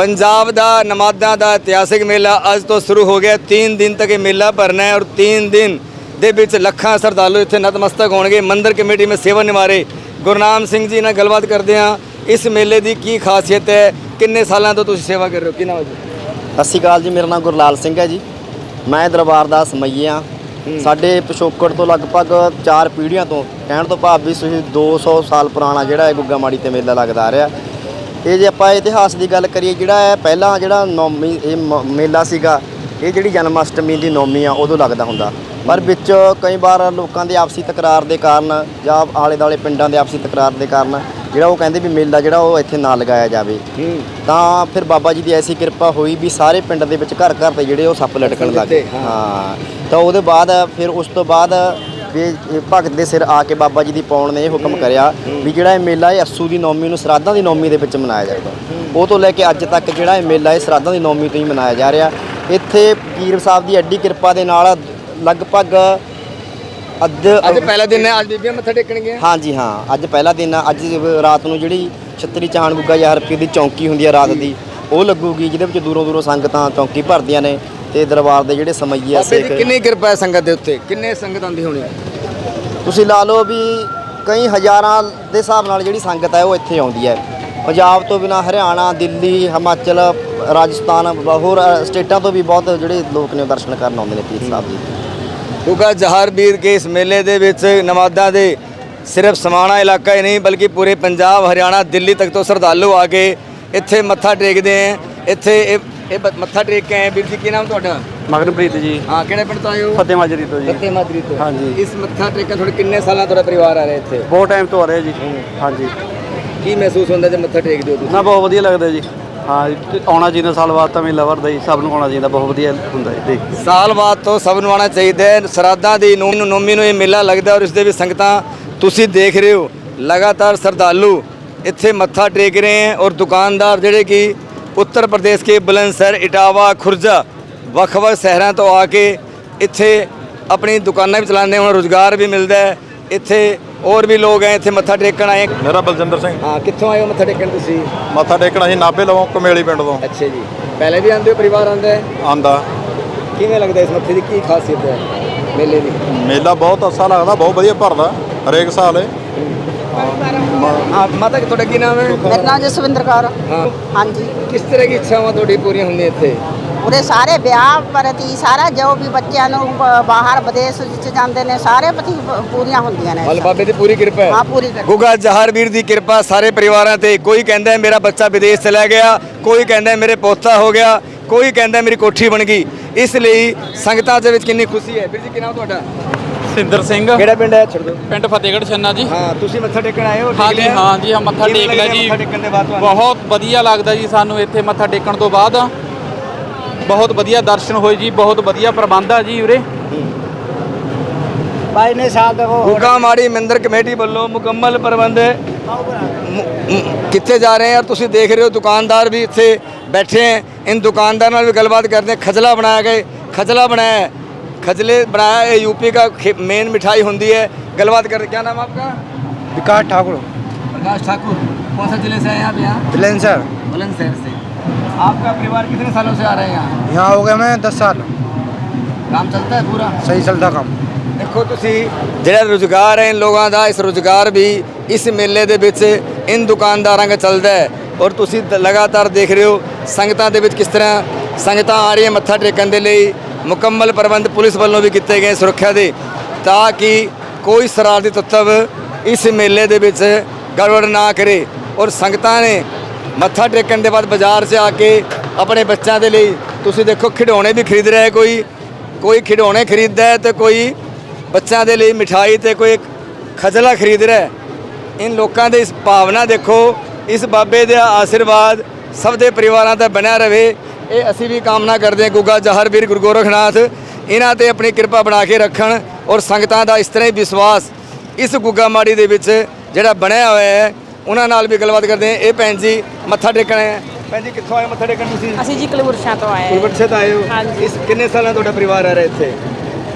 ਪੰਜਾਬ ਦਾ ਨਮਾਜ਼ਾਂ ਦਾ ਇਤਿਹਾਸਿਕ ਮੇਲਾ ਅੱਜ ਤੋਂ ਸ਼ੁਰੂ ਹੋ ਗਿਆ। 3 ਦਿਨ ਤੱਕ ਇਹ ਮੇਲਾ ਭਰਨਾ ਹੈ ਔਰ 3 ਦਿਨ ਦੇ ਵਿੱਚ ਲੱਖਾਂ ਸ਼ਰਧਾਲੂ ਇੱਥੇ ਨਤਮਸਤਕ ਹੋਣਗੇ। ਮੰਦਿਰ ਕਮੇਟੀ ਮੇ ਸੇਵਾ ਨਿਵਾਰੇ ਗੁਰਨਾਮ ਸਿੰਘ ਜੀ ਨਾਲ ਗੱਲਬਾਤ ਕਰਦੇ ਹਾਂ। ਇਸ ਮੇਲੇ ਦੀ ਕੀ ਖਾਸੀਅਤ ਹੈ? ਕਿੰਨੇ ਸਾਲਾਂ ਤੋਂ ਤੁਸੀਂ ਸੇਵਾ ਕਰ ਰਹੇ ਹੋ? ਕੀ ਨਾਮ ਹੈ ਜੀ? ਸਤਿ ਸ਼੍ਰੀ ਅਕਾਲ ਜੀ ਮੇਰਾ ਨਾਮ ਗੁਰਲਾਲ ਸਿੰਘ ਹੈ ਜੀ। ਮੈਂ ਦਰਬਾਰ ਦਾ ਸਮਈਆ ਸਾਡੇ ਪਿਛੋਕੜ ਤੋਂ ਲਗਭਗ 4 ਪੀੜ੍ਹੀਆਂ ਤੋਂ ਕਹਿਣ ਤੋਂ ਭਾਵ ਵੀ ਤੁਸੀਂ 200 ਸਾਲ ਪੁਰਾਣਾ ਜਿਹੜਾ ਹੈ ਗੁੱਗਾ ਮਾੜੀ ਤੇ ਮੇਲਾ ਲੱਗਦਾ ਆ ਰਿਹਾ। ਇਹ ਜੇ ਆਪਾਂ ਇਤਿਹਾਸ ਦੀ ਗੱਲ ਕਰੀਏ ਜਿਹੜਾ ਹੈ ਪਹਿਲਾਂ ਜਿਹੜਾ ਨੌਮੀ ਇਹ ਮੇਲਾ ਸੀਗਾ ਇਹ ਜਿਹੜੀ ਜਨਮ ਅਸ਼ਟਮੀ ਦੀ ਨੌਮੀ ਆ ਉਦੋਂ ਲੱਗਦਾ ਹੁੰਦਾ। ਪਰ ਵਿੱਚ ਕਈ ਵਾਰ ਲੋਕਾਂ ਦੇ ਆਪਸੀ ਤਕਰਾਰ ਦੇ ਕਾਰਨ ਜਾਂ ਆਲੇ ਦਾਲੇ ਪਿੰਡਾਂ ਦੇ ਆਪਸੀ ਤਕਰਾਰ ਦੇ ਕਾਰਨ ਜਿਹੜਾ ਉਹ ਕਹਿੰਦੇ ਵੀ ਮੇਲਾ ਜਿਹੜਾ ਉਹ ਇੱਥੇ ਨਾ ਲਗਾਇਆ ਜਾਵੇ। ਤਾਂ ਫਿਰ ਬਾਬਾ ਜੀ ਦੀ ਐਸੀ ਕਿਰਪਾ ਹੋਈ ਵੀ ਸਾਰੇ ਪਿੰਡ ਦੇ ਵਿੱਚ ਘਰ ਘਰ ਤੇ ਜਿਹੜੇ ਉਹ ਸੱਪ ਲਟਕਣ ਲੱਗ। ਹਾਂ। ਤਾਂ ਉਹਦੇ ਬਾਅਦ ਫਿਰ ਉਸ ਤੋਂ ਬਾਅਦ ਵੀ ਇਹ ਭਗਤ ਦੇ ਸਿਰ ਆ ਕੇ ਬਾਬਾ ਜੀ ਦੀ ਪੌਣ ਨੇ ਇਹ ਹੁਕਮ ਕਰਿਆ ਵੀ ਜਿਹੜਾ ਇਹ ਮੇਲਾ ਇਹ ਅੱਸੂ ਦੀ ਨੌਮੀ ਨੂੰ ਸਰਾਧਾਂ ਦੀ ਨੌਮੀ ਦੇ ਵਿੱਚ ਮਨਾਇਆ ਜਾਏਗਾ ਉਹ ਤੋਂ ਲੈ ਕੇ ਅੱਜ ਤੱਕ ਜਿਹੜਾ ਇਹ ਮੇਲਾ ਇਹ ਸਰਾਧਾਂ ਦੀ ਨੌਮੀ ਤੋਂ ਹੀ ਮਨਾਇਆ ਜਾ ਰਿਹਾ। ਇੱਥੇ ਪੀਰ ਸਾਹਿਬ ਦੀ ਐਡੀ ਕਿਰਪਾ ਦੇ ਨਾਲ ਲਗਭਗ ਅੱਧ ਅੱਜ ਪਹਿਲਾ ਦਿਨ ਹੈ ਅੱਜ ਬੀਬੀਆਂ ਮੱਥਾ ਟੇਕਣਗੀਆਂ ਹਾਂਜੀ ਹਾਂ ਅੱਜ ਪਹਿਲਾ ਦਿਨ ਆ ਅੱਜ ਰਾਤ ਨੂੰ ਜਿਹੜੀ ਛਤਰੀ ਚਾਣ ਗੁੱਗਾ ਹਜ਼ਾਰ ਰੁਪਏ ਦੀ ਚੌਂਕੀ ਹੁੰਦੀ ਹੈ ਰਾਤ ਦੀ ਉਹ ਲੱਗੂਗੀ ਜਿਹਦੇ ਵਿੱਚ ਦੂਰੋਂ ਦੂਰੋਂ ਸੰਗਤਾਂ ਚੌਂਕੀ ਭਰਦੀਆਂ ਨੇ। ਤੇ ਦਰਬਾਰ ਦੇ ਜਿਹੜੇ ਸਮਈਏ ਆ ਬਾਬੇ ਦੀ ਸਿੱਖ। ਕਿੰਨੀ ਕਿਰਪਾ ਹੈ ਸੰਗਤ ਦੇ ਉੱਤੇ? ਕਿੰਨੇ ਸੰਗਤ ਆਉਂਦੀ ਹੋਣੀ? ਤੁਸੀਂ ਲਾ ਲਓ ਵੀ ਕਈ ਹਜ਼ਾਰਾਂ ਦੇ ਹਿਸਾਬ ਨਾਲ ਜਿਹੜੀ ਸੰਗਤ ਹੈ ਉਹ ਇੱਥੇ ਆਉਂਦੀ ਹੈ। ਪੰਜਾਬ ਤੋਂ ਬਿਨਾ ਹਰਿਆਣਾ ਦਿੱਲੀ ਹਿਮਾਚਲ ਰਾਜਸਥਾਨ ਹੋਰ ਅ, ਸਟੇਟਾਂ ਤੋਂ ਵੀ ਬਹੁਤ ਜਿਹੜੇ ਲੋਕ ਨੇ ਉਹ ਦਰਸ਼ਨ ਕਰਨ ਆਉਂਦੇ ਨੇ ਪੀਰ ਸਾਹਿਬ ਜੀ। ਗੁੱਗਾ ਜਹਾਰਵੀਰ ਕੇ ਇਸ ਮੇਲੇ ਦੇ ਵਿੱਚ ਨਮਾਜ਼ਾਂ ਦੇ ਸਿਰਫ ਸਮਾਣਾ ਇਲਾਕਾ ਹੀ ਨਹੀਂ ਬਲਕਿ ਪੂਰੇ ਪੰਜਾਬ ਹਰਿਆਣਾ ਦਿੱਲੀ ਤੱਕ ਤੋਂ ਸ਼ਰਧਾਲੂ ਆ ਕੇ ਇੱਥੇ ਮੱਥਾ ਟੇਕਦੇ ਹੈ ਇੱਥੇ ਇਹ ਇਹ ਬ- ਮੱਥਾ ਟੇਕ ਕੇ ਆਏ ਵੀਰ ਜੀ ਕੀ ਨਾਮ ਤੁਹਾਡਾ? ਮਗਨਪ੍ਰੀਤ ਜੀ। ਹਾਂ ਕਿਹੜੇ ਪਿੰਡ ਤੋਂ ਆਏ ਹੋ? ਫਤਿਹ ਮਾਜਰੀ ਤੋਂ ਜੀ। ਫਤਿਹ ਮਾਦਰੀ ਤੋਂ। ਹਾਂਜੀ। ਇਸ ਮੱਥਾ ਟੇਕਣ ਤੁਹਾਡੇ ਕਿੰਨੇ ਸਾਲਾਂ ਤੁਹਾਡਾ ਪਰਿਵਾਰ ਆ ਰਿਹਾ ਇੱਥੇ? ਬਹੁਤ ਟਾਈਮ ਤੋਂ ਆ ਰਿਹਾ ਜੀ। ਹਾਂਜੀ। ਕੀ ਮਹਿਸੂਸ ਹੁੰਦਾ ਜੇ ਮੱਥਾ ਟੇਕਦੇ ਹੋ ਤੁਸੀਂ? ਨਾ ਬਹੁਤ ਵਧੀਆ ਲੱਗਦਾ ਜੀ। ਹਾਂ ਜੀ, ਤੇ ਆਉਣਾ ਚਾਹੀਦਾ ਸਾਲ ਬਾਅਦ ਤਾਂ ਮੇਲਾ ਵਰਦਾ ਜੀ ਸਭ ਨੂੰ ਆਉਣਾ ਚਾਹੀਦਾ ਬਹੁਤ ਵਧੀਆ ਹੁੰਦਾ ਜੀ। ਦੇਖ। ਸਾਲ ਬਾਅਦ ਤੋਂ ਸਭ ਨੂੰ ਆਉਣਾ ਚਾਹੀਦਾ ਹੈ। ਸਰਾਧਾਂ ਦੀ ਨੌਮੀ ਨੂੰ ਨੌਮੀ ਨੂੰ ਇਹ ਮੇਲਾ ਲੱਗਦਾ ਔਰ ਇਸ ਦੇ ਵਿੱਚ ਸੰਗਤਾਂ ਤੁਸੀਂ ਦੇਖ ਰਹੇ ਹੋ। ਲਗਾਤਾਰ ਸ਼ਰਧਾਲੂ ਇੱਥੇ ਮੱਥਾ ਟੇਕ ਰਹੇ ਹਨ ਔਰ ਦੁਕਾਨਦਾਰ ਜਿਹੜੇ ਕਿ ਉੱਤਰ ਪ੍ਰਦੇਸ਼ ਕੇ ਬੁਲੰਦਸ਼ਹਰ ਇਟਾਵਾ ਖੁਰਜਾ ਵੱਖ-ਵੱਖ ਸ਼ਹਿਰਾਂ ਤੋਂ ਆ ਕੇ ਇੱਥੇ ਆਪਣੀ ਦੁਕਾਨਾਂ ਵੀ ਚਲਾਉਂਦੇ ਹੁਣ ਰੋਜ਼ਗਾਰ ਵੀ ਮਿਲਦਾ ਹੈ। ਇੱਥੇ ਹੋਰ ਵੀ ਲੋਕ ਹੈ ਇੱਥੇ ਮੱਥਾ ਟੇਕਣ ਆਏ। ਮੇਰਾ ਬਲਜਿੰਦਰ ਸਿੰਘ। ਹਾਂ ਕਿੱਥੋਂ ਆਏ ਹੋ ਮੱਥਾ ਟੇਕਣ ਤੁਸੀਂ? ਮੱਥਾ ਟੇਕਣਾ ਸੀ ਨਾਭੇ ਲਵੋਂ ਕਮੇਲੀ ਪਿੰਡ ਤੋਂ। ਅੱਛਾ ਜੀ। ਪਹਿਲੇ ਵੀ ਆਉਂਦੇ ਹੋ ਪਰਿਵਾਰ ਆਉਂਦਾ ਹੈ? ਆਂਦਾ ਕਿਵੇਂ ਲੱਗਦਾ ਇਸ ਮੱਥੇ ਦੀ? ਕੀ ਖਾਸੀਅਤ ਹੈ ਮੇਲੇ ਦੀ? ਮੇਲਾ ਬਹੁਤ ਅੱਛਾ ਲੱਗਦਾ ਬਹੁਤ ਵਧੀਆ ਭਰਦਾ ਹਰੇਕ ਸਾਲ ਇਹ। ਹਾਂ ਮਾਤਾ ਤੁਹਾਡਾ ਕੀ ਨਾਮ ਹੈ? ਮੇਰਾ ਨਾਮ ਜਸਵਿੰਦਰ ਕੌਰ ਹਾਂ। ਹਾਂਜੀ। ਕਿਸ ਤਰ੍ਹਾਂ ਦੀ ਇੱਛਾਵਾਂ ਤੁਹਾਡੀ ਪੂਰੀਆਂ ਹੁੰਦੀਆਂ ਇੱਥੇ? ਉਹਦੇ ਸਾਰੇ ਵਿਆਹ ਪ੍ਰਤੀ ਸਾਰਾ ਜੋ ਵੀ ਬੱਚਿਆਂ ਨੂੰ ਬ- ਬਾਹਰ ਵਿਦੇਸ਼ ਵਿੱਚ ਜਾਂਦੇ ਨੇ ਸਾਰੇ ਪ੍ਰਤੀ ਪ- ਪੂਰੀਆਂ ਹੁੰਦੀਆਂ ਨੇ ਮਲ ਬਾਬੇ ਦੀ ਪੂਰੀ ਕਿਰਪਾ ਹੈ। ਹਾਂ ਪੂਰੀ ਕਰ ਗੁਗਾ ਜਹਾਰਵੀਰ ਦੀ ਕਿਰਪਾ ਸਾਰੇ ਪਰਿਵਾਰਾਂ ਤੇ। ਕੋਈ ਕਹਿੰਦਾ ਹੈ ਮੇਰਾ ਬੱਚਾ ਵਿਦੇਸ਼ ਚਲਾ ਗਿਆ ਕੋਈ ਕਹਿੰਦਾ ਹੈ ਮੇਰੇ ਪੋਤਾ ਹੋ ਗਿਆ ਕੋਈ ਕਹਿੰਦਾ ਹੈ ਮੇਰੀ ਕੋਠੀ ਬਣ ਗਈ। ਇਸ ਲਈ ਸੰਗਤਾਂ ਦੇ ਵਿੱਚ ਕਿੰਨੀ ਖੁਸ਼ੀ ਹੈ। ਵੀਰ ਜੀ ਕੀ ਨਾਮ ਤੁਹਾਡਾ? ਸਿੰਦਰ ਸਿੰਘ। ਕਿਹੜਾ ਪਿੰਡ ਹੈ ਛੱਡ ਦਿਓ। ਪਿੰਡ ਫਤਿਹਗੜ੍ਹ ਛੰਨਾ ਜੀ। ਹਾਂ ਤੁਸੀਂ ਮੱਥਾ ਟੇਕਣ ਆਏ ਹੋ? ਹਾਂਜੀ ਹਾਂਜੀ ਹਾਂ ਮੱਥਾ ਟੇਕ ਲਿਆ ਜੀ? ਬਹੁਤ ਵਧੀਆ ਲੱਗਦਾ ਜੀ ਸਾਨੂੰ ਇੱਥੇ ਮੱਥਾ ਟੇਕਣ ਤੋਂ ਬਾਅਦ। ਬਹੁਤ ਵਧੀਆ ਦਰਸ਼ਨ ਹੋਏ ਜੀ ਬਹੁਤ ਵਧੀਆ ਪ੍ਰਬੰਧ ਆ ਜੀ ਉਰੇ। ਭਾਈ ਨੇ ਸਾਹਿਬ ਦਾ ਹੁਕਾ ਮਾੜੀ ਮੰਦਰ ਕਮੇਟੀ ਵੱਲੋਂ ਮੁਕੰਮਲ ਪ੍ਰਬੰਧ ਕਿੱਥੇ ਜਾ ਰਹੇ ਹੋ ਤੁਸੀਂ ਦੇਖ ਰਹੇ ਹੋ ਦੁਕਾਨਦਾਰ ਵੀ ਇੱਥੇ ਬੈਠੇ ਹਨ ਇਨ ਦੁਕਾਨਦਾਰ ਨਾਲ ਵੀ ਗੱਲਬਾਤ ਕਰਦੇ ਖਜਲਾ ਬਣਾਇਆ ਗਏ। ਖਜਲਾ ਬਣਾਇਆ खजले बनाया है यूपी का मेन मिठाई होती है गलबात कर क्या नाम आपका विकास ठाकुर प्रकाश ठाकुर कौन सा जिले से आए आप यहाँ बिलेंसर बुलंदशहर से आपका परिवार कितने सालों से आ रहे हैं यहाँ यहाँ हो गया मैं दस साल काम चलता है पूरा सही चलता काम ਦੇਖੋ ਤੁਸੀਂ ਜਿਹੜਾ ਰੁਜ਼ਗਾਰ ਹੈ ਇਨ ਲੋਕਾਂ ਦਾ ਇਸ ਰੁਜ਼ਗਾਰ ਵੀ ਇਸ ਮੇਲੇ ਦੇ ਵਿੱਚ ਇਨ ਦੁਕਾਨਦਾਰਾਂ ਦਾ ਚੱਲਦਾ ਹੈ ਔਰ ਤੁਸੀਂ ਦ- ਲਗਾਤਾਰ ਦੇਖ ਰਹੇ ਹੋ ਸੰਗਤਾਂ ਦੇ ਵਿੱਚ ਕਿਸ ਤਰ੍ਹਾਂ ਸੰਗਤਾਂ ਆ ਰਹੀਆਂ ਮੱਥਾ ਟੇਕਣ ਦੇ ਲਈ ਮੁਕੰਮਲ ਪ੍ਰਬੰਧ ਪੁਲਿਸ ਵੱਲੋਂ ਵੀ ਕੀਤੇ ਗਏ ਸੁਰੱਖਿਆ ਦੇ, ਤਾਂ ਕਿ ਕੋਈ ਸ਼ਰਾਰਤੀ ਤੱਤਵ ਇਸ ਮੇਲੇ ਦੇ ਵਿੱਚ ਗੜਬੜ ਨਾ ਕਰੇ। ਔਰ ਸੰਗਤਾਂ ਨੇ ਮੱਥਾ ਟੇਕਣ ਦੇ ਬਾਅਦ ਬਾਜ਼ਾਰ 'ਚ ਆ ਕੇ ਆਪਣੇ ਬੱਚਿਆਂ ਦੇ ਲਈ, ਤੁਸੀਂ ਦੇਖੋ ਖਿਡੌਣੇ ਵੀ ਖਰੀਦ ਰਿਹਾ ਕੋਈ। ਕੋਈ ਖਿਡੌਣੇ ਖਰੀਦਦਾ ਹੈ ਤੇ ਕੋਈ ਬੱਚਿਆਂ ਦੇ ਲਈ ਮਿਠਾਈ ਤੇ ਕੋਈ ਖਜਲਾ ਖਰੀਦ ਰਿਹਾ ਹੈ। ਇਨ ਲੋਕਾਂ ਦੇ ਇਸ ਭਾਵਨਾ ਦੇਖੋ, ਇਸ ਬਾਬੇ ਦਾ ਆਸ਼ੀਰਵਾਦ ਸਭ ਦੇ ਪਰਿਵਾਰਾਂ ਦਾ ਬਣਿਆ ਰਵੇ ਇਹ ਅਸੀਂ ਵੀ ਕਾਮਨਾ ਕਰਦੇ ਹਾਂ ਗੁੱਗਾ ਜਹਰਵੀਰ ਗੁਰੂ ਗੋਰਖਨਾਥ ਇਹਨਾਂ ਤੇ ਆਪਣੀ ਕਿਰਪਾ ਬਣਾ ਕੇ ਰੱਖਣ ਔਰ ਸੰਗਤਾਂ ਦਾ ਇਸ ਤਰ੍ਹਾਂ ਹੀ ਵਿਸ਼ਵਾਸ ਇਸ ਗੁੱਗਾ ਮਾੜੀ ਦੇ ਵਿੱਚ ਜਿਹੜਾ ਬਣਿਆ ਹੋਇਆ ਹੈ ਉਹਨਾਂ ਨਾਲ ਵੀ ਗੱਲਬਾਤ ਕਰਦੇ ਹਾਂ। ਇਹ ਭੈਣ ਜੀ ਮੱਥਾ ਟੇਕਣ ਆਏ ਹੈ ਭੈਣ ਜੀ ਕਿੱਥੋਂ ਆਏ ਮੱਥਾ ਟੇਕਣ ਤੁਸੀਂ? ਅਸੀਂ ਜੀ ਕਲਵੁਰਸ਼ਾਂ ਤੋਂ ਆਏ ਹਾਂ। ਕੁਲਵਰਸ਼ੇ ਤੋਂ ਆਏ ਹੋ। ਹਾਂਜੀ। ਇਸ ਕਿੰਨੇ ਸਾਲਾਂ ਤੁਹਾਡਾ ਪਰਿਵਾਰ ਆ ਰਿਹਾ ਇੱਥੇ?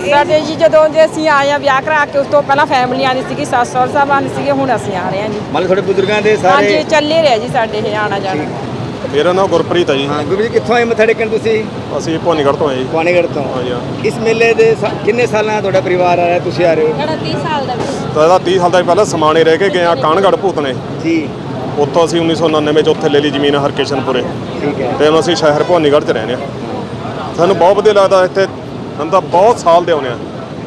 ਸਾਡੇ ਜੀ ਜਦੋਂ ਦੇ ਅਸੀਂ ਆਏ ਆ ਵਿਆਹ ਕਰਾ ਕੇ ਉਸ ਤੋਂ ਪਹਿਲਾਂ ਫੈਮਿਲੀ ਆਉਂਦੀ ਸੀਗੀ ਸੱਸ ਸਹੁਰਾ ਸਾਹਿਬ ਆਉਂਦੇ ਸੀਗੇ ਹੁਣ ਅਸੀਂ ਆ ਰਹੇ ਹਾਂ ਜੀ। ਮਤਲਬ ਤੁਹਾਡੇ ਬਜ਼ੁਰਗਾਂ ਦੇ ਹਾਂਜੀ ਸਾਰੇ ਚੱਲੇ ਰਿਹਾ ਜੀ ਸਾਡੇ ਇਹ ਆਣਾ ਜਾਣਾ ਮੇਰਾ ਨਾਮ ਗੁਰਪ੍ਰੀਤ ਹੈ ਜੀ। ਹਾਂ ਗੁਰੂ ਕਿੱਥੋਂ ਆਏ ਮੱਥਾ ਟੇਕਣ ਤੁਸੀਂ? ਅਸੀਂ ਭਵਾਨੀਗੜ੍ਹ ਤੋਂ ਆਏ ਜੀ। ਤੋਂ। ਹਾਂਜੀ ਹਾਂ। ਇਸ ਮੇਲੇ ਦੇ ਕਿੰਨੇ ਸਾਲਾਂ ਤੁਹਾਡਾ ਪਰਿਵਾਰ ਆ ਰਿਹਾ? ਤੁਸੀਂ ਆ ਰਹੇ ਹੋ? ਸਾਡਾ 30 ਸਾਲ ਦਾ ਵੀ। ਤਾਂ ਇਹਦਾ 30 ਸਾਲ ਦਾ ਪਹਿਲਾਂ ਸਮਾਣੇ ਰਹਿ ਕੇ ਗਏ ਆ ਕਾਨਗੜ ਭੂਤਨੇ ਜੀ। ਉੱਥੋਂ ਅਸੀਂ 1999 ਚ ਉੱਥੇ ਲੈ ਲਈ ਜ਼ਮੀਨ ਹਰਕਿਸ਼ਨਪੁਰੇ। ਠੀਕ ਹੈ। ਤੇ ਹੁਣ ਅਸੀਂ ਸ਼ਹਿਰ ਭਵਾਨੀਗੜ੍ਹ ਚ ਰਹਿੰਦੇ ਆ। ਸਾਨੂੰ ਬਹੁਤ ਵਧੀਆ ਲੱਗਦਾ ਇੱਥੇ। ਸਾਨੂੰ ਤਾਂ ਬਹੁਤ ਸਾਲ ਦੇ ਆਉਂਦੇ ਆ।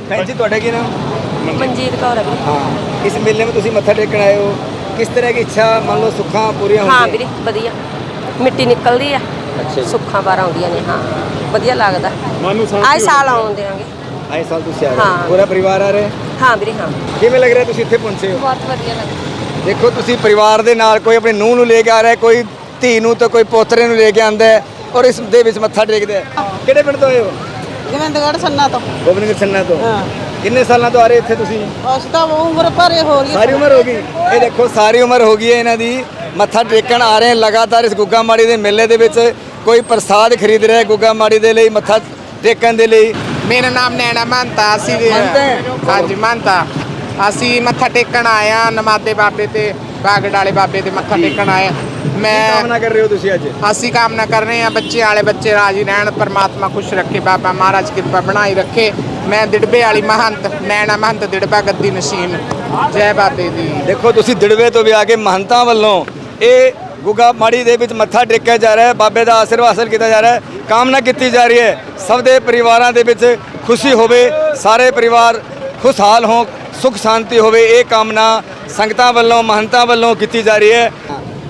ਭੈਣ ਜੀ ਤੁਹਾਡਾ ਕੀ ਨਾਮ? ਮਨਜੀਤ ਕੌਰ ਆ ਹਾਂ। ਇਸ ਮੇਲੇ ਵਿੱਚ ਤੁਸੀਂ ਮੱਥਾ ਟੇਕਣ ਆਏ ਹੋ। ਕਿਸ ਤਰ੍ਹਾਂ ਦੀ ਇੱਛਾ ਮੰਨ ਲਓ ਸੁੱਖਾਂ ਪੂਰੀਆਂ ਹਾਂ ਵੀਰੇ ਵਧੀਆ। ਮਿੱਟੀ ਨਿਕਲਦੀ ਆ ਸੁੱਖਾਂ ਬਾਹਰ ਆਉਂਦੀਆਂ ਨੇ ਹਾਂ। ਵਧੀਆ ਲੱਗਦਾ। ਆਏ ਸਾਲ ਆਉਣ ਦੇਵਾਂਗੇ ਆਏ ਸਾਲ ਤੁਸੀਂ ਆ ਪੂਰਾ ਪਰਿਵਾਰ ਆ ਰਿਹਾ? ਹਾਂ ਵੀਰੇ ਹਾਂ। ਕਿਵੇਂ ਲੱਗ ਰਿਹਾ ਤੁਸੀਂ ਇੱਥੇ ਪਹੁੰਚੇ ਹੋ? ਬਹੁਤ ਵਧੀਆ ਲੱਗਦਾ ਦੇਖੋ ਤੁਸੀਂ ਪਰਿਵਾਰ ਦੇ ਨਾਲ ਕੋਈ ਆਪਣੇ ਨੂੰਹ ਨੂੰ ਲੈ ਕੇ ਆ ਰਿਹਾ ਕੋਈ ਧੀ ਨੂੰ ਤਾਂ ਕੋਈ ਪੋਤਰੇ ਨੂੰ ਲੈ ਕੇ ਆਂਦਾ ਔਰ ਇਸ ਦੇ ਵਿੱਚ ਮੱਥਾ ਟੇਕਦਾ ਕਿਹੜੇ ਪਿੰਡ ਤੋਂ ਆਏ ਹੋ? ਗੋਬਿੰਦਗੜ੍ਹ ਸੰਨਾ ਤੋਂ। ਗੋਬਿੰਦ ਸੰਨਾ ਤੋਂ। ਹਾਂ। ਕਿੰਨੇ ਸਾਲਾਂ ਤੋਂ ਆ ਰਹੇ ਇੱਥੇ ਤੁਸੀਂ? ਉਸ ਤਾਂ ਉਮਰ ਭਰੇ ਹੋ ਰਹੀ ਸਾਰੀ ਉਮਰ ਹੋ ਗਈ। ਇਹ ਦੇਖੋ ਸਾਰੀ ਉਮਰ ਹੋ ਗਈ ਹੈ ਇਹਨਾਂ ਦੀ। ਮੱਥਾ ਟੇਕਣ ਆ ਰਹੇ ਹਨ ਲਗਾਤਾਰ ਇਸ ਗੁੱਗਾ ਮਾੜੀ ਦੇ ਮੇਲੇ ਦੇ ਵਿੱਚ। ਕੋਈ ਪ੍ਰਸਾਦ ਖਰੀਦ ਰਿਹਾ ਹੈ ਗੁੱਗਾ ਮਾੜੀ ਦੇ ਲਈ ਮੱਥਾ ਟੇਕਣ ਦੇ ਲਈ। ਮੇਰਾ ਨਾਮ ਨੈਣਾ ਮਹੰਤਾ ਅਸੀਂ ਦੇ? ਹਾਂਜੀ ਮਹੰਤਾ। ਅਸੀਂ ਮੱਥਾ ਟੇਕਣ ਆਏ ਆ ਨਮਾਦੇ ਬਾਬੇ ਤੇ ਬਾਗੜ ਵਾਲੇ ਬਾਬੇ ਤੇ ਮੱਥਾ ਟੇਕਣ ਆਏ ਹਾਂ। ਕੀ ਮੈਂ ਕਾਮਨਾ ਕਰ ਰਹੇ ਹੋ ਤੁਸੀਂ ਅੱਜ? ਅਸੀਂ ਕਾਮਨਾ ਕਰ ਰਹੇ ਹਾਂ ਬੱਚੇ ਵਾਲੇ ਬੱਚੇ ਰਾਜੀ ਰਹਿਣ ਪਰਮਾਤਮਾ ਖੁਸ਼ ਰੱਖੇ ਬਾਬਾ ਮਹਾਰਾਜ ਕਿਰਪਾ ਬਣਾਈ ਰੱਖੇ। ਮੈਂ ਦਿੜਬੇ ਵਾਲੀ ਮਹੰਤ ਨੈਣਾ ਮਹੰਤ ਦਿੜਬਾ ਗੱਦੀ ਨਸ਼ੀਨ। ਜੈ ਬਾਬੇ ਦੀ। ਦੇਖੋ ਤੁਸੀਂ ਦਿੜਵੇ ਤੋਂ ਵੀ ਆ ਕੇ ਮਹੰਤਾਂ ਵੱਲੋਂ ਇਹ ਗੁੱਗਾ ਮਾੜੀ ਦੇ ਵਿੱਚ ਮੱਥਾ ਟੇਕਿਆ ਜਾ ਰਿਹਾ ਹੈ ਬਾਬੇ ਦਾ ਆਸ਼ੀਰਵਾਦ ਹਾਸਲ ਕੀਤਾ ਜਾ ਰਿਹਾ ਹੈ ਕਾਮਨਾ ਕੀਤੀ ਜਾ ਰਹੀ ਹੈ। ਸਭ ਦੇ ਪਰਿਵਾਰਾਂ ਦੇ ਵਿੱਚ ਖੁਸ਼ੀ ਹੋਵੇ ਸਾਰੇ ਪਰਿਵਾਰ ਖੁਸ਼ਹਾਲ ਹੋਣ ਸੁਖ ਸ਼ਾਂਤੀ ਹੋਵੇ ਇਹ ਕਾਮਨਾ ਸੰਗਤਾਂ ਵੱਲੋਂ ਮਹੰਤਾਂ ਵੱਲੋਂ ਕੀਤੀ ਜਾ ਰਹੀ ਹੈ।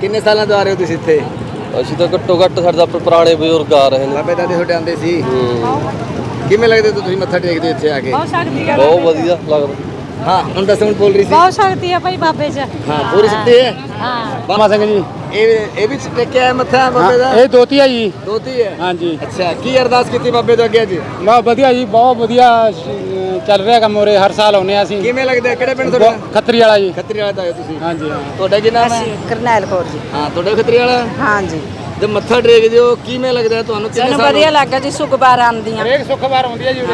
ਕਿੰਨੇ ਸਾਲਾਂ ਤੋਂ ਆ ਰਹੇ ਹੋ ਤੁਸੀਂ ਇੱਥੇ? ਅਸੀਂ ਤਾਂ ਘੱਟੋ ਘੱਟ ਸਾਡੇ ਤਾਂ ਪੁਰਾਣੇ ਬਜ਼ੁਰਗ ਆ ਰਹੇ ਨੇ। ਬਾਬੇ ਦਾਦੇ ਤੁਹਾਡੇ ਆਉਂਦੇ ਸੀ? ਕਿਵੇਂ ਲੱਗਦੇ ਤੁਸੀਂ ਮੱਥਾ ਟੇਕਦੇ ਇੱਥੇ ਆ ਕੇ? ਬਹੁਤ ਸ਼ਕਤੀ ਆ ਬਹੁਤ ਵਧੀਆ ਲੱਗਦਾ। ਹਾਂ ਹੁਣ ਦੱਸੋ ਹੁਣ ਬੋਲ ਰਹੀ ਸੀ। ਬਹੁਤ ਸ਼ਕਤੀ ਆ ਭਾਈ ਬਾਬੇ 'ਚ ਹਾਂ ਪੂਰੀ ਸ਼ਕਤੀ ਹੈ? ਹਾਂ। ਬਾਬਾ ਸਿੰਘ ਜੀ ਇਹ ਇਹ ਵੀ ਟੇਕਿਆ ਹੈ ਮੱਥਾ ਬਾਬੇ ਦਾ? ਇਹ ਦੋਤੀ ਆ ਜੀ। ਦੋਤੀ ਹੈ? ਹਾਂਜੀ। ਅੱਛਾ ਕੀ ਅਰਦਾਸ ਕੀਤੀ ਬਾਬੇ ਤੋਂ ਅੱਗੇ ਜੀ ਬਹੁਤ ਵਧੀਆ ਜੀ ਬਹੁਤ ਵਧੀਆ ਚੱਲ ਰਿਹਾ ਕੰਮ ਉਰੇ ਹਰ ਸਾਲ ਆਉਂਦੇ ਆ ਅਸੀਂ। ਕਿਵੇਂ ਲੱਗਦਾ ਕਿਹੜੇ ਪਿੰਡ ਤੁਹਾਡਾ ਖੱਤਰੀ ਵਾਲਾ ਜੀ। ਖੱਤਰੀ ਵਾਲਾ ਤੋਂ ਆਏ ਤੁਸੀਂ? ਹਾਂਜੀ ਹਾਂ। ਤੁਹਾਡਾ ਕੀ ਨਾਮ ਹੈ? ਕਰਨੈਲ ਕੌਰ ਜੀ। ਹਾਂ ਤੁਹਾਡਾ ਖੱਤਰੀ ਵਾਲਾ? ਹਾਂਜੀ। ਜਦ ਮੱਥਾ ਟੇਕਦੇ ਹੋ ਕਿਵੇਂ ਲੱਗਦਾ ਤੁਹਾਨੂੰ? ਕਿੰਨੇ ਸਾਨੂੰ ਸਾਲ ਵਧੀਆ ਲੱਗਾ ਜੀ ਸੁਖਬਾਰ ਆਉਂਦੀਆਂ। ਹਰੇਕ ਸੁੱਖ ਵਾਰ ਆਉਂਦੀ ਆ ਜੀ ਉਰੇ।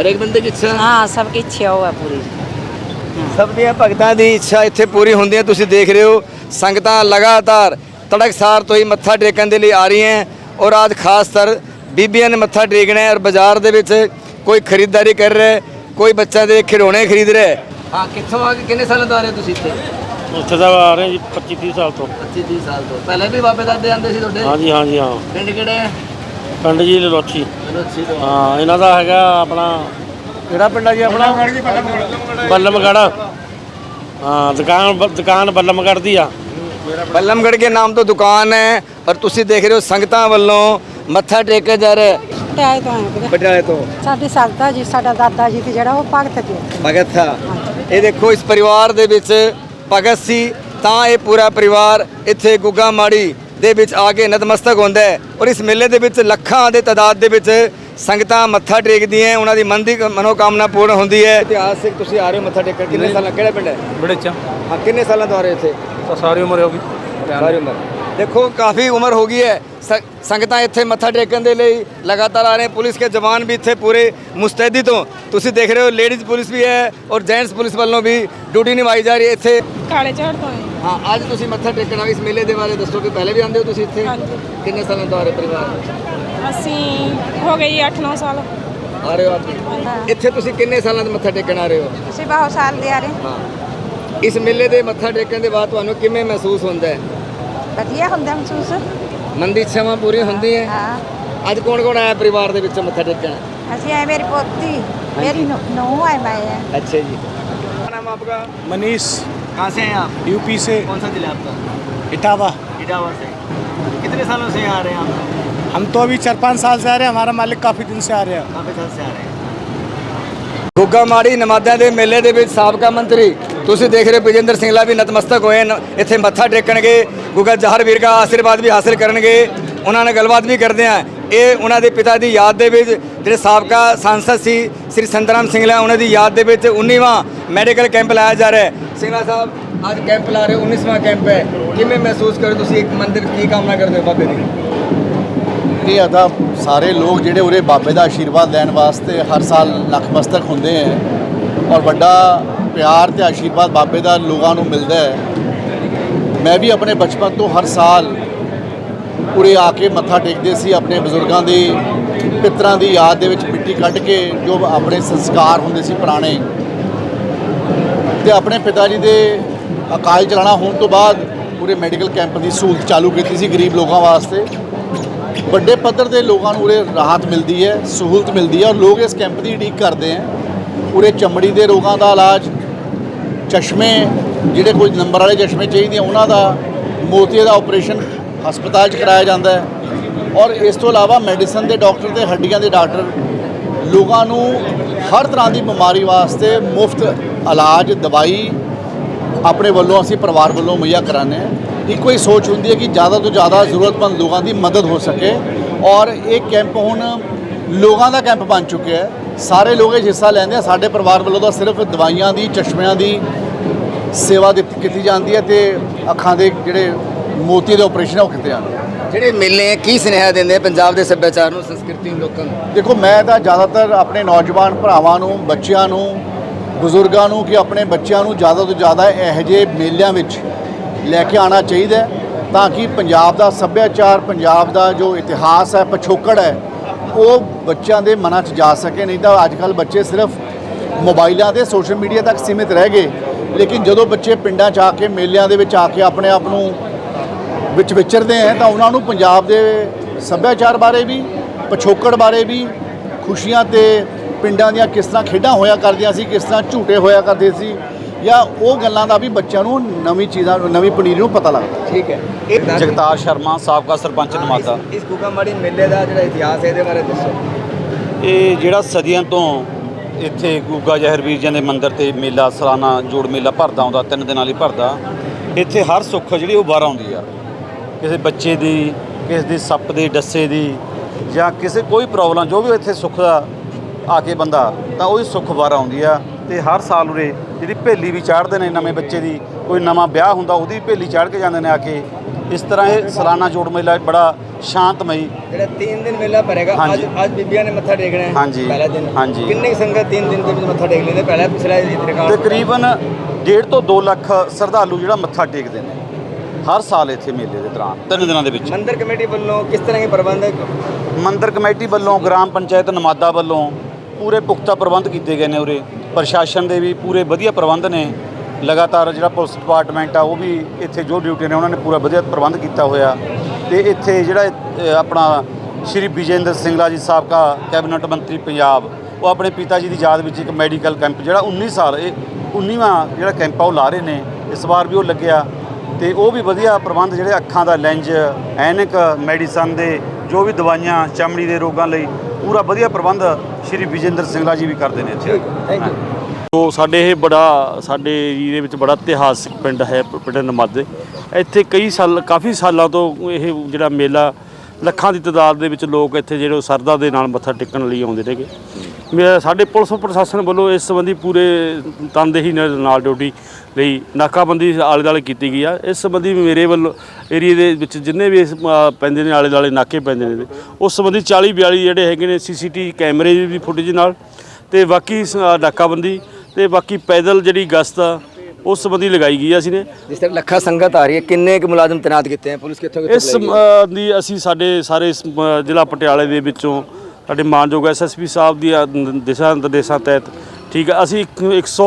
ਹਰੇਕ ਬੰਦੇ ਦੀ ਇੱਛਾ? ਹਾਂ ਸਭ ਕੀ ਇੱਛਾ ਹੋਆ ਪੂਰੀ। ਸਭ ਦੀਆਂ ਭਗਤਾਂ ਦੀ ਇੱਛਾ ਇੱਥੇ ਪੂਰੀ ਹੁੰਦੀ ਹੈ ਤੁਸੀਂ ਦੇਖ ਰਹੇ ਹੋ ਸੰਗਤਾਂ ਲਗਾਤਾਰ ਤੜਕਸਾਰ ਤੋਂ ਹੀ ਮੱਥਾ ਟੇਕਣ ਦੇ ਲਈ ਆ ਰਹੀਆਂ ਹੈ। ਔਰ ਅੱਜ ਖਾਸ ਤਰ ਬੀਬੀਆਂ ਨੇ ਮੱਥਾ ਟੇਕਣਾ ਹੈ ਔਰ ਬਾਜ਼ਾਰ ਦੇ ਵਿੱਚ ਕੋਈ ਖਰੀਦਦਾਰੀ ਕਰ ਰਿਹਾ ਹੈ। ਕੋਈ ਬੱਚਾ ਦੇ ਖਿਡੌਣੇ ਖਰੀਦ ਰਿਹਾ ਹੈ? ਹਾਂ ਕਿੱਥੋਂ ਆ ਕੇ ਕਿੰਨੇ ਸਾਲਾਂ ਤੋਂ ਆ ਰਹੇ ਹੋ ਤੁਸੀਂ ਇੱਥੇ? ਉੱਥੇ ਦਾ ਆ ਰਹੇ ਜੀ 25 30 ਸਾਲ ਤੋਂ। 25 30 ਸਾਲ ਤੋਂ। ਪਹਿਲਾਂ ਵੀ ਬਾਬੇ ਦਾਦੇ ਆਉਂਦੇ ਸੀ ਤੁਹਾਡੇ? ਹਾਂਜੀ ਹਾਂਜੀ ਹਾਂ। ਪਿੰਡ ਕਿਹੜਾ ਹੈ? ਪਿੰਡ ਜੀ ਲੋਚੀ ਰੋਚੀ ਤੋਂ। ਹਾਂ ਇਹਨਾਂ ਦਾ ਹੈਗਾ ਆਪਣਾ ਕਿਹੜਾ ਪਿੰਡ ਆ ਜੀ ਆਪਣਾ? ਬੱਲਮਗੜ। ਹਾਂ ਦੁਕਾਨ ਦੁਕਾਨ ਬੱਲਮਗੜ ਦੀ ਆ। ਬੱਲਮਗੜ ਕੇ ਨਾਮ ਤੋਂ ਦੁਕਾਨ ਹੈ ਔਰ ਤੁਸੀਂ ਦੇਖ ਰਹੇ ਹੋ ਸੰਗਤਾਂ ਵੱਲੋਂ ਮੱਥਾ ਟੇਕਿਆ ਜਾ ਰਿਹਾ ਹੈ। ਟਾਇ ਤੋਂ ਆਏ ਪਟਿਆਲੇ ਤੋਂ? ਸਾਡੀ ਸੰਗਤਾ ਜੀ ਸਾਡਾ ਦਾਦਾ ਜੀ ਤੇ ਜਿਹੜਾ ਉਹ ਭਗਤ ਜੀ। ਭਗਤ ਥਾ। ਇਹ ਦੇਖੋ ਇਸ ਪਰਿਵਾਰ ਦੇ ਵਿੱਚ ਭਗਤ ਸੀ ਤਾਂ ਇਹ ਪੂਰਾ ਪਰਿਵਾਰ ਇੱਥੇ ਗੁੱਗਾ ਮਾੜੀ ਦੇ ਵਿੱਚ ਆ ਕੇ ਨਤਮਸਤਕ ਹੁੰਦਾ ਹੈ। ਔਰ ਇਸ ਮੇਲੇ ਦੇ ਵਿੱਚ ਲੱਖਾਂ ਦੇ ਤਾਦਾਦ ਦੇ ਵਿੱਚ ਸੰਗਤਾਂ ਮੱਥਾ ਟੇਕਦੀਆਂ ਉਹਨਾਂ ਦੀ ਮਨ ਦੀ ਮਨੋਕਾਮਨਾ ਪੂਰਨ ਹੁੰਦੀ ਹੈ। ਇਤਿਹਾਸਿਕ ਤੁਸੀਂ ਆ ਰਹੇ ਹੋ ਮੱਥਾ ਟੇਕਣ ਕਿੰਨੇ ਸਾਲਾਂ ਕਿਹੜਾ ਪਿੰਡ ਹੈ? ਬੜੇ ਚ। ਹਾਂ ਕਿੰਨੇ ਸਾਲਾਂ ਤੋਂ ਆ ਰਹੇ ਹੋ ਇੱਥੇ? ਸਾਰੀ ਉਮਰ ਹੋ ਗਈ। ਸਾਰੀ ਉਮਰ। ਦੇਖੋ ਕਾਫੀ ਉਮਰ ਹੋ ਗਈ ਹੈ। ਸੰਗਤਾਂ ਇੱਥੇ ਮੱਥਾ ਟੇਕਣ ਦੇ ਲਈ ਲਗਾਤਾਰ ਆ ਰਹੇ। ਪੁਲਿਸ ਕੇ ਜਵਾਨ ਵੀ ਇੱਥੇ ਪੂਰੇ ਮੁਸਤੈਦੀ ਤੋਂ। ਤੁਸੀਂ ਦੇਖ ਰਹੇ ਹੋ ਲੇਡੀਜ਼ ਪੁਲਿਸ ਵੀ ਹੈ ਔਰ ਜੈਂਟਸ ਪੁਲਿਸ ਵੱਲੋਂ ਵੀ ਡਿਊਟੀ ਨਿਭਾਈ ਜਾ ਰਹੀ ਹੈ ਇੱਥੇ। ਕਾਲੇ ਝੜ ਤੋਂ ਆਏ। ਹਾਂ ਅੱਜ ਤੁਸੀਂ ਮੱਥਾ ਟੇਕਣ ਆਏ ਇਸ ਮੇਲੇ ਦੇ ਬਾਰੇ। ਦੱਸੋ ਕਿ ਪਹਿਲੇ ਵੀ ਆਉਂਦੇ ਹੋ ਤੁਸੀਂ ਇੱਥੇ। ਕਿੰਨੇ ਸਾਲਾਂ ਤੋਂ ਆ ਰਹੇ ਪਰਿਵਾਰ ਅਸੀਂ ਹੋ ਗਈ 8-9 ਸਾਲ। ਆ ਰਹੇ ਹੋ ਆਪ? ਇੱਥੇ ਤੁਸੀਂ ਕਿੰਨੇ ਸਾਲਾਂ ਤੋਂ ਮੱਥਾ ਟੇਕਣ ਆ ਰਹੇ ਹੋ? ਅਸੀਂ ਬਹੁਤ ਸਾਲ ਦੇ ਆ ਰਹੇ। ਹਾਂ। ਇਸ ਮੇਲੇ ਦੇ ਮੱਥਾ ਟੇਕਣ ਦੇ ਬਾਅਦ ਤੁਹਾਨੂੰ ਕਿਵੇਂ ਮਹਿਸੂਸ ਹੁੰਦਾ ਹੈ? ਵਧੀਆ ਹੁੰਦਾ ਮਹਿਸੂਸ ਮਨ ਦੀ ਇੱਛਾਵਾਂ ਪੂਰੀਆਂ ਹੁੰਦੀਆਂ ਹਾਂ ਅੱਜ ਕੌਣ ਕੌਣ ਆਇਆ ਪਰਿਵਾਰ ਦੇ ਵਿੱਚੋਂ ਮੱਥਾ ਟੇਕਣ ਅਸੀਂ ਆਏ ਮੇਰੀ ਪੋਤੀ ਮੇਰੀ ਨੂੰਹ ਆਏ ਮੈਂ ਆ अच्छा जी क्या नाम आपका मनीष कहाँ से हैं आप यूपी से कौन सा जिला आपका इटावा इटावा से कितने सालों से यहाँ आ रहे हैं आप हम तो अभी चार पाँच साल से आ रहे हैं हमारा मालिक काफ़ी दिन से आ रहे हैं काफी साल से आ रहे हैं ਗੁੱਗਾ ਮਾੜੀ ਨਮਾਦਾਂ ਦੇ ਮੇਲੇ ਦੇ ਵਿੱਚ ਸਾਬਕਾ ਮੰਤਰੀ ਤੁਸੀਂ ਦੇਖ ਰਹੇ ਹੋ ਵਿਜੇਂਦਰ ਸਿੰਘਲਾ ਵੀ ਨਤਮਸਤਕ ਹੋਏ ਇੱਥੇ ਮੱਥਾ ਟੇਕਣਗੇ। ਗੁਗਾ ਜਹਰ ਵੀਰ ਦਾ ਆਸ਼ੀਰਵਾਦ ਵੀ ਹਾਸਲ ਕਰਨਗੇ। ਉਹਨਾਂ ਨਾਲ ਗੱਲਬਾਤ ਵੀ ਕਰਦੇ ਆ ਇਹ ਉਹਨਾਂ ਦੇ ਪਿਤਾ ਦੀ ਯਾਦ ਦੇ ਵਿੱਚ ਜਿਹੜੇ ਸਾਬਕਾ ਸੰਸਦ ਸੀ, ਸ੍ਰੀ ਸੰਤਰਾਮ ਸਿੰਘਲਾ ਉਹਨਾਂ ਦੀ ਯਾਦ ਦੇ ਵਿੱਚ 19ਵਾਂ ਮੈਡੀਕਲ ਕੈਂਪ ਲਾਇਆ ਜਾ ਰਿਹਾ ਹੈ। ਸਿੰਘਲਾ ਸਾਹਿਬ, ਅੱਜ ਕੈਂਪ ਲਾ ਰਹੇ ਹੋ 19ਵਾਂ ਕੈਂਪ ਹੈ। ਕਿਵੇਂ ਮਹਿਸੂਸ ਕਰੋ ਤੁਸੀਂ ਇੱਕ ਮੰਦਿਰ ਕੀ ਕਾਮਨਾ ਕਰਦੇ ਹੋ ਬਾਬੇ ਦੀ? ਇਹ ਆਦਾ ਸਾਰੇ ਲੋਕ ਜਿਹੜੇ ਉਰੇ ਬਾਬੇ ਦਾ ਆਸ਼ੀਰਵਾਦ ਲੈਣ ਵਾਸਤੇ ਹਰ ਸਾਲ ਨਤਮਸਤਕ ਹੁੰਦੇ ਹੈ। ਔਰ ਵੱਡਾ ਪਿਆਰ ਤੇ ਆਸ਼ੀਰਵਾਦ ਬਾਬੇ ਦਾ ਲੋਕਾਂ ਨੂੰ ਮਿਲਦਾ ਹੈ। ਮੈਂ ਵੀ ਆਪਣੇ ਬਚਪਨ ਤੋਂ ਹਰ ਸਾਲ ਉਰੇ ਆ ਕੇ ਮੱਥਾ ਟੇਕਦੇ ਸੀ, ਆਪਣੇ ਬਜ਼ੁਰਗਾਂ ਦੀ, ਪਿਤਰਾਂ ਦੀ ਯਾਦ ਦੇ ਵਿੱਚ ਮਿੱਟੀ ਕੱਢ ਕੇ ਜੋ ਆਪਣੇ ਸੰਸਕਾਰ ਹੁੰਦੇ ਸੀ ਪੁਰਾਣੇ। ਤੇ ਆਪਣੇ ਪਿਤਾ ਜੀ ਦੇ ਅਕਾਲ ਚਲਾਣਾ ਹੋਣ ਤੋਂ ਬਾਅਦ ਪੂਰੇ ਮੈਡੀਕਲ ਕੈਂਪ ਦੀ ਸਹੂਲਤ ਚਾਲੂ ਕੀਤੀ ਸੀ ਗਰੀਬ ਲੋਕਾਂ ਵਾਸਤੇ। ਵੱਡੇ ਪੱਧਰ ਦੇ ਲੋਕਾਂ ਨੂੰ ਉਰੇ ਰਾਹਤ ਮਿਲਦੀ ਹੈ, ਸਹੂਲਤ ਮਿਲਦੀ ਹੈ ਔਰ ਲੋਕ ਇਸ ਕੈਂਪ ਦੀ ਉਡੀਕ ਕਰਦੇ ਹੈ। ਉਰੇ ਚਮੜੀ ਦੇ ਰੋਗਾਂ ਦਾ ਇਲਾਜ ਚਸ਼ਮੇ, ਜਿਹੜੇ ਕੋਈ ਨੰਬਰ ਵਾਲੇ ਚਸ਼ਮੇ ਚਾਹੀਦੇ ਆ, ਉਹਨਾਂ ਦਾ ਮੋਤੀਏ ਦਾ ਆਪਰੇਸ਼ਨ ਹਸਪਤਾਲ 'ਚ ਕਰਾਇਆ ਜਾਂਦਾ ਹੈ। ਔਰ ਇਸ ਤੋਂ ਇਲਾਵਾ ਮੈਡੀਸਨ ਦੇ ਡਾਕਟਰ ਤੇ ਹੱਡੀਆਂ ਦੇ ਡਾਕਟਰ ਲੋਕਾਂ ਨੂੰ ਹਰ ਤਰ੍ਹਾਂ ਦੀ ਬਿਮਾਰੀ ਵਾਸਤੇ ਮੁਫਤ ਇਲਾਜ, ਦਵਾਈ ਆਪਣੇ ਵੱਲੋਂ ਅਸੀਂ ਪਰਿਵਾਰ ਵੱਲੋਂ ਮੁਹੱਈਆ ਕਰਾਉਂਦੇ ਹਾਂ। ਇੱਕੋ ਹੀ ਸੋਚ ਹੁੰਦੀ ਹੈ ਕਿ ਜ਼ਿਆਦਾ ਤੋਂ ਜ਼ਿਆਦਾ ਜ਼ਰੂਰਤਮੰਦ ਲੋਕਾਂ ਦੀ ਮਦਦ ਹੋ ਸਕੇ। ਔਰ ਇਹ ਕੈਂਪ ਹੁਣ ਲੋਕਾਂ ਦਾ ਕੈਂਪ ਬਣ ਚੁੱਕਿਆ ਹੈ। ਸਾਰੇ ਲੋਕ ਇਹ ਹਿੱਸਾ ਲੈਂਦੇ ਆ। ਸਾਡੇ ਪਰਿਵਾਰ ਵੱਲੋਂ ਤਾਂ ਸਿਰਫ ਦਵਾਈਆਂ ਦੀ ਚਸ਼ਮਿਆਂ ਦੀ ਸੇਵਾ ਦਿੱਤੀ ਕੀਤੀ ਜਾਂਦੀ ਹੈ ਤੇ ਅੱਖਾਂ ਦੇ ਜਿਹੜੇ ਮੋਤੀ ਦੇ ਆਪਰੇਸ਼ਨ ਉਹ ਕੀਤੇ ਜਾਂਦੇ ਆ। ਜਿਹੜੇ ਮੇਲੇ ਕੀ ਸੁਨੇਹਾ ਦਿੰਦੇ ਆ ਪੰਜਾਬ ਦੇ ਸੱਭਿਆਚਾਰ ਨੂੰ ਸੰਸਕ੍ਰਿਤੀ ਨੂੰ ਲੋਕਾਂ ਨੂੰ? ਦੇਖੋ ਮੈਂ ਤਾਂ ਜ਼ਿਆਦਾਤਰ ਆਪਣੇ ਨੌਜਵਾਨ ਭਰਾਵਾਂ ਨੂੰ ਬੱਚਿਆਂ ਨੂੰ ਬਜ਼ੁਰਗਾਂ ਨੂੰ ਕਿ ਆਪਣੇ ਬੱਚਿਆਂ ਨੂੰ ਜ਼ਿਆਦਾ ਤੋਂ ਜ਼ਿਆਦਾ ਇਹੋ ਜਿਹੇ ਮੇਲਿਆਂ ਵਿੱਚ ਲੈ ਕੇ ਆਉਣਾ ਚਾਹੀਦਾ ਤਾਂ ਕਿ ਪੰਜਾਬ ਦਾ ਸੱਭਿਆਚਾਰ ਪੰਜਾਬ ਦਾ ਜੋ ਇਤਿਹਾਸ ਹੈ ਪਿਛੋਕੜ ਹੈ ਉਹ ਬੱਚਿਆਂ ਦੇ ਮਨਾਂ 'ਚ ਜਾ ਸਕੇ, ਨਹੀਂ ਤਾਂ ਅੱਜ ਕੱਲ੍ਹ ਬੱਚੇ ਸਿਰਫ ਮੋਬਾਈਲਾਂ ਤੇ ਸੋਸ਼ਲ ਮੀਡੀਆ ਤੱਕ ਸੀਮਿਤ ਰਹਿ ਗਏ। ਲੇਕਿਨ ਜਦੋਂ ਬੱਚੇ ਪਿੰਡਾਂ 'ਚ ਆ ਕੇ, ਮੇਲਿਆਂ ਦੇ ਵਿੱਚ ਆ ਕੇ ਆਪਣੇ ਆਪ ਨੂੰ ਵਿੱਚ ਵਿਚਰਦੇ ਹੈ, ਤਾਂ ਉਹਨਾਂ ਨੂੰ ਪੰਜਾਬ ਦੇ ਸੱਭਿਆਚਾਰ ਬਾਰੇ ਵੀ, ਪਿਛੋਕੜ ਬਾਰੇ ਵੀ, ਖੁਸ਼ੀਆਂ ਤੇ ਪਿੰਡਾਂ ਦੀਆਂ ਕਿਸ ਤਰ੍ਹਾਂ ਖੇਡਾਂ ਹੋਇਆ ਕਰਦੀਆਂ ਸੀ, ਕਿਸ ਤਰ੍ਹਾਂ ਝੂਟੇ ਹੋਇਆ ਕਰਦੇ ਸੀ ਜਾਂ ਉਹ ਗੱਲਾਂ ਦਾ ਵੀ ਬੱਚਿਆਂ ਨੂੰ ਨਵੀਂ ਚੀਜ਼ਾਂ ਨਵੀਂ ਪਨੀਰੀ ਨੂੰ ਪਤਾ ਲੱਗਦਾ। ਠੀਕ ਹੈ। ਜਗਤਾਰ ਸ਼ਰਮਾ ਸਾਬਕਾ ਸਰਪੰਚ ਨਮਾਦਾ ਇਸ ਗੁਗਾਮਾੜੀ ਮੇਲੇ ਦਾ ਜਿਹੜਾ ਇਤਿਹਾਸ ਹੈ ਇਹਦੇ ਬਾਰੇ ਦੱਸੋ। ਇਹ ਜਿਹੜਾ ਸਦੀਆਂ ਤੋਂ ਇੱਥੇ ਗੁੱਗਾ ਜ਼ਹਿਰ ਵੀਰ ਜੀ ਦੇ ਮੰਦਿਰ ਤੇ ਮੇਲਾ ਸਾਲਾਨਾ ਜੋੜ ਮੇਲਾ ਭਰਦਾ ਆਉਂਦਾ ਤਿੰਨ ਦਿਨਾਂ ਲਈ ਭਰਦਾ ਇੱਥੇ ਹਰ ਸੁੱਖ ਜਿਹੜੀ ਉਹ ਬਾਹਰ ਆਉਂਦੀ ਆ। ਕਿਸੇ ਬੱਚੇ ਦੀ ਕਿਸੇ ਦੀ ਸੱਪ ਦੀ ਡੱਸੇ ਦੀ ਜਾਂ ਕਿਸੇ ਕੋਈ ਪ੍ਰੋਬਲਮ ਜੋ ਵੀ ਇੱਥੇ ਸੁੱਖ ਦਾ ਆ ਕੇ ਬੰਦਾ ਤਾਂ ਉਹਦੀ ਸੁੱਖ ਬਾਹਰ ਆਉਂਦੀ ਆ। ਤੇ ਹਰ ਸਾਲ ਉਰੇ ਜਿਹੜੀ ਭੇਲੀ ਵੀ ਚਾੜਦੇ ਨੇ ਨਵੇਂ ਬੱਚੇ ਦੀ ਕੋਈ ਨਵਾਂ ਵਿਆਹ ਹੁੰਦਾ ਉਹਦੀ ਵੀ ਭੇਲੀ ਚਾੜ ਕੇ ਜਾਂਦੇ ਨੇ ਆ ਕੇ ਇਸ ਤਰ੍ਹਾਂ ਇਹ ਸਾਲਾਨਾ ਜੋੜ ਮੇਲਾ ਬੜਾ ਸ਼ਾਂਤਮਈ ਜਿਹੜਾ 3 ਦਿਨ ਮੇਲਾ ਭਰੇਗਾ ਅੱਜ। ਅੱਜ ਬੀਬੀਆਂ ਨੇ ਮੱਥਾ ਟੇਕਣਾ ਹੈ ਹਾਂਜੀ। ਪਹਿਲਾ ਦਿਨ ਹਾਂਜੀ। ਕਿੰਨੀ ਸੰਗਤ 3 ਦਿਨ ਦੇ ਵਿੱਚ ਮੱਥਾ ਟੇਕ ਲੈਂਦੇ ਪਹਿਲਾ ਪਿਛਲਾ ਇਹ ਰਿਕਾਰਡ ਤਕਰੀਬਨ 1.5 ਤੋਂ 2 ਲੱਖ ਸ਼ਰਧਾਲੂ ਜਿਹੜਾ ਮੱਥਾ ਟੇਕਦੇ ਨੇ ਹਰ ਸਾਲ ਇੱਥੇ ਮੇਲੇ ਦੇ ਦੌਰਾਨ ਤਿੰਨ ਦਿਨਾਂ ਦੇ ਵਿੱਚ ਮੰਦਿਰ ਕਮੇਟੀ ਵੱਲੋਂ ਕਿਸ ਤਰ੍ਹਾਂ ਦੇ ਪ੍ਰਬੰਧ? ਮੰਦਿਰ ਕਮੇਟੀ ਵੱਲੋਂ ਗ੍ਰਾਮ ਪੰਚਾਇਤ ਨਮਾਦਾ ਵੱਲੋਂ ਪੂਰੇ ਪੁਖਤਾ ਪ੍ਰਬੰਧ ਕੀਤੇ ਗਏ ਨੇ ਉਰੇ ਪ੍ਰਸ਼ਾਸਨ ਦੇ ਵੀ ਪੂਰੇ ਵਧੀਆ ਪ੍ਰਬੰਧ ਨੇ। ਲਗਾਤਾਰ ਜਿਹੜਾ ਪੁਲਿਸ ਡਿਪਾਰਟਮੈਂਟ ਆ, ਉਹ ਵੀ ਇੱਥੇ ਜੋ ਡਿਊਟੀ ਨੇ, ਉਹਨਾਂ ਨੇ ਪੂਰਾ ਵਧੀਆ ਪ੍ਰਬੰਧ ਕੀਤਾ ਹੋਇਆ। ਤੇ ਇੱਥੇ ਜਿਹੜਾ ਆਪਣਾ ਸ਼੍ਰੀ ਵਿਜੇਂਦਰ ਸਿੰਘਲਾ ਜੀ ਸਾਬਕਾ ਕੈਬਨਿਟ ਮੰਤਰੀ ਪੰਜਾਬ, ਉਹ ਆਪਣੇ ਪਿਤਾ ਜੀ ਦੀ ਯਾਦ ਵਿੱਚ ਇੱਕ ਮੈਡੀਕਲ ਕੈਂਪ ਜਿਹੜਾ 19 ਸਾਲ, ਇਹ 19ਵਾਂ ਜਿਹੜਾ ਕੈਂਪ ਆ, ਉਹ ਲਾ ਰਹੇ ਨੇ। ਇਸ ਵਾਰ ਵੀ ਉਹ ਲੱਗਿਆ। ਤੇ ਉਹ ਵੀ ਵਧੀਆ ਪ੍ਰਬੰਧ ਜਿਹੜੇ ਅੱਖਾਂ ਦਾ ਲੈਂਜ ਐਨਕ ਮੈਡੀਸਨ ਦੇ ਜੋ ਵੀ ਦਵਾਈਆਂ, ਚਮੜੀ ਦੇ ਰੋਗਾਂ ਲਈ ਪੂਰਾ ਵਧੀਆ ਪ੍ਰਬੰਧ ਸ਼੍ਰੀ ਵਿਜੇਂਦਰ ਸਿੰਘਲਾ ਜੀ ਵੀ ਕਰਦੇ ਨੇ ਇੱਥੇ। ਥੈਂਕ ਯੂ ਤੋ ਸਾਡੇ ਇਹ ਬੜਾ ਸਾਡੇ ਏਰੀਏ ਦੇ ਵਿੱਚ ਬੜਾ ਇਤਿਹਾਸਕ ਪਿੰਡ ਹੈ ਪਿੰਡ ਨਮਾਦੇ। ਇੱਥੇ ਕਈ ਸਾਲ ਕਾਫੀ ਸਾਲਾਂ ਤੋਂ ਇਹ ਜਿਹੜਾ ਮੇਲਾ ਲੱਖਾਂ ਦੀ ਤਾਦਾਦ ਦੇ ਵਿੱਚ ਲੋਕ ਇੱਥੇ ਜਿਹੜੇ ਉਹ ਸਰਦਾ ਦੇ ਨਾਲ ਮੱਥਾ ਟੇਕਣ ਲਈ ਆਉਂਦੇ ਨੇਗੇ। ਮੇਰਾ ਸਾਡੇ ਪੁਲਿਸ ਪ੍ਰਸ਼ਾਸਨ ਵੱਲੋਂ ਇਸ ਸੰਬੰਧੀ ਪੂਰੇ ਤਨਦੇਹੀ ਨਾਲ ਨਾਲ ਡਿਊਟੀ ਲਈ ਨਾਕਾਬੰਦੀ ਆਲੇ ਦੁਆਲੇ ਕੀਤੀ ਗਈ ਆ। ਇਸ ਸੰਬੰਧੀ ਮੇਰੇ ਵੱਲੋਂ ਏਰੀਏ ਦੇ ਵਿੱਚ ਜਿੰਨੇ ਵੀ ਇਸ, ਪੈਂਦੇ ਨੇ ਆਲੇ ਦੁਆਲੇ ਨਾਕੇ ਪੈਂਦੇ ਨੇ ਉਸ ਸੰਬੰਧੀ 40 42 ਜਿਹੜੇ ਹੈਗੇ ਨੇ ਸੀਸੀਟੀ ਕੈਮਰੇ ਦੀ ਫੁਟੇਜ ਨਾਲ ਤੇ ਬਾਕੀ ਸ- ਨਾਕਾਬੰਦੀ ਤੇ ਬਾਕੀ ਪੈਦਲ ਜਿਹੜੀ ਗਸ਼ਤ ਆ ਉਸ ਸੰਬੰਧੀ ਲਗਾਈ ਗਈ ਆ ਅਸੀਂ ਨੇ। ਜਿਸ ਤਰ੍ਹਾਂ ਲੱਖਾਂ ਸੰਗਤ ਆ ਰਹੀ ਹੈ ਕਿੰਨੇ ਕੁ ਮੁਲਾਜ਼ਮ ਤੈਨਾਤ ਕੀਤੇ ਹੈ ਪੁਲਿਸ ਕਿੱਥੋਂ ਕਿੱਥੋਂ ਇਸ ਬੁਲਾਈ ਗਈ? ਹੈ? ਅ, ਦੀ ਅਸੀਂ ਸਾਡੇ ਸਾਰੇ ਅ, ਜ਼ਿਲ੍ਹਾ ਪਟਿਆਲੇ ਦੇ ਵਿੱਚੋਂ ਸਾਡੇ ਮਾਨਯੋਗ ਐਸਐਸਪੀ ਸਾਹਿਬ ਦੀ ਅ, ਨ- ਦਿਸ਼ਾ ਨਿਰਦੇਸ਼ਾਂ ਤਹਿਤ ਠੀਕ ਆ ਅਸੀਂ ਇੱਕ- 100